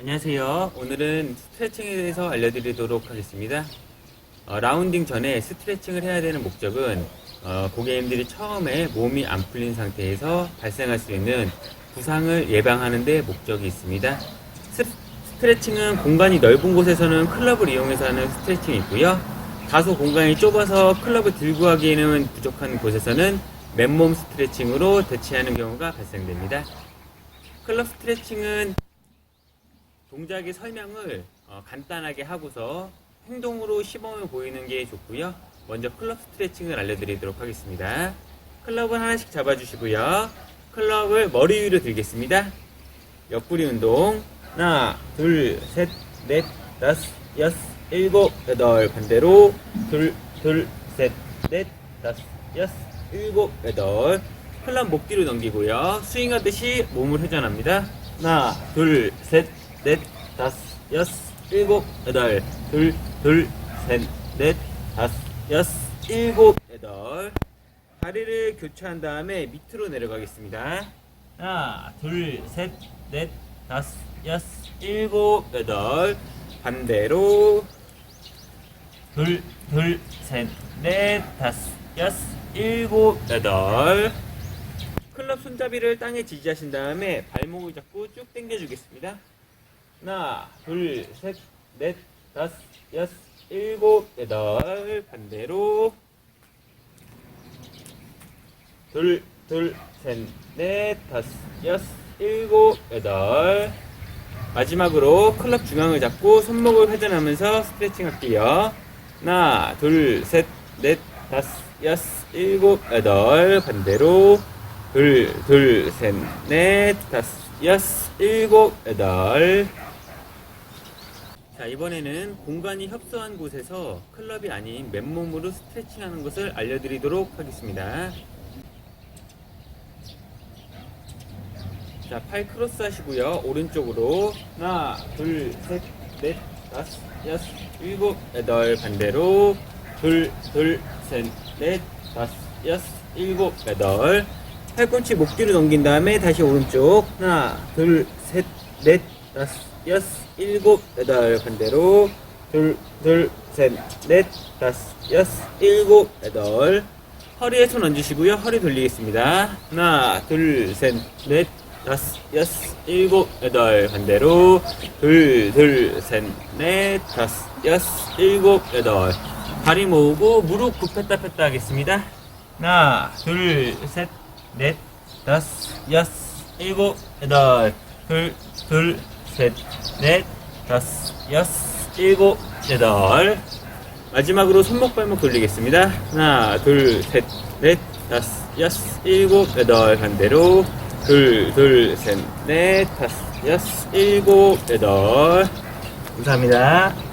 안녕하세요. 오늘은 스트레칭에 대해서 알려드리도록 하겠습니다. 어, 라운딩 전에 스트레칭을 해야 되는 목적은 어, 고객님들이 처음에 몸이 안 풀린 상태에서 발생할 수 있는 부상을 예방하는 데 목적이 있습니다. 스, 스트레칭은 공간이 넓은 곳에서는 클럽을 이용해서 하는 스트레칭이 있고요. 다소 공간이 좁아서 클럽을 들고 하기에는 부족한 곳에서는 맨몸 스트레칭으로 대체하는 경우가 발생됩니다. 클럽 스트레칭은 동작의 설명을 어, 간단하게 하고서 행동으로 시범을 보이는 게 좋고요. 먼저 클럽 스트레칭을 알려드리도록 하겠습니다. 클럽을 하나씩 잡아주시고요. 클럽을 머리 위로 들겠습니다. 옆구리 운동. 하나, 둘, 셋, 넷, 다섯, 여섯, 일곱, 여덟. 반대로. 둘, 둘, 셋, 넷, 다섯, 여섯, 일곱, 여덟. 클럽 목 뒤로 넘기고요. 스윙하듯이 몸을 회전합니다. 하나, 둘, 셋, 넷, 다섯, 여섯, 일곱, 여덟. 둘, 둘, 셋, 넷, 다섯, 여섯, 일곱, 여덟. 다리를 교차한 다음에 밑으로 내려가겠습니다. 하나, 둘, 셋, 넷, 다섯, 여섯, 일곱, 여덟. 반대로. 둘, 둘, 셋, 넷, 다섯, 여섯, 일곱, 여덟. 클럽 손잡이를 땅에 지지하신 다음에 발목을 잡고 쭉 당겨주겠습니다. 하나, 둘, 셋, 넷, 다섯, 여섯, 일곱, 여덟. 반대로. 둘, 둘, 셋, 넷, 다섯, 여섯, 일곱, 여덟. 마지막으로 클럽 중앙을 잡고 손목을 회전하면서 스트레칭 할게요. 하나, 둘, 셋, 넷, 다섯, 여섯, 일곱, 여덟. 반대로. 둘, 둘, 셋, 넷, 다섯, 여섯, 일곱, 여덟. 자, 이번에는 공간이 협소한 곳에서 클럽이 아닌 맨몸으로 스트레칭 하는 것을 알려드리도록 하겠습니다. 자, 팔 크로스 하시고요. 오른쪽으로. 하나, 둘, 셋, 넷, 다섯, 여섯, 일곱, 여덟. 반대로. 둘, 둘, 셋, 넷, 다섯, 여섯, 일곱, 여덟. 팔꿈치 목 뒤로 넘긴 다음에 다시 오른쪽. 하나, 둘, 셋, 넷, 다섯, 여섯, 일곱, 여덟. 반대로. 둘, 둘, 셋, 넷, 다섯, 여섯, 일곱, 여덟. 허리에 손 얹으시고요. 허리 돌리겠습니다. 하나, 둘, 셋, 넷, 다섯, 여섯, 일곱, 여덟. 반대로. 둘, 둘, 셋, 넷, 다섯, 여섯, 일곱, 여덟. 다리 모으고 무릎 굽혔다 폈다 하겠습니다. 하나, 둘, 셋, 넷, 다섯, 여섯, 일곱, 여덟. 둘, 둘, 셋, 넷, 다섯, 여섯, 일곱, 여덟. 마지막으로 손목 발목 돌리겠습니다. 하나, 둘, 셋, 넷, 다섯, 여섯, 일곱, 여덟. 반대로. 둘, 둘, 셋, 넷, 다섯, 여섯, 일곱, 여덟. 감사합니다.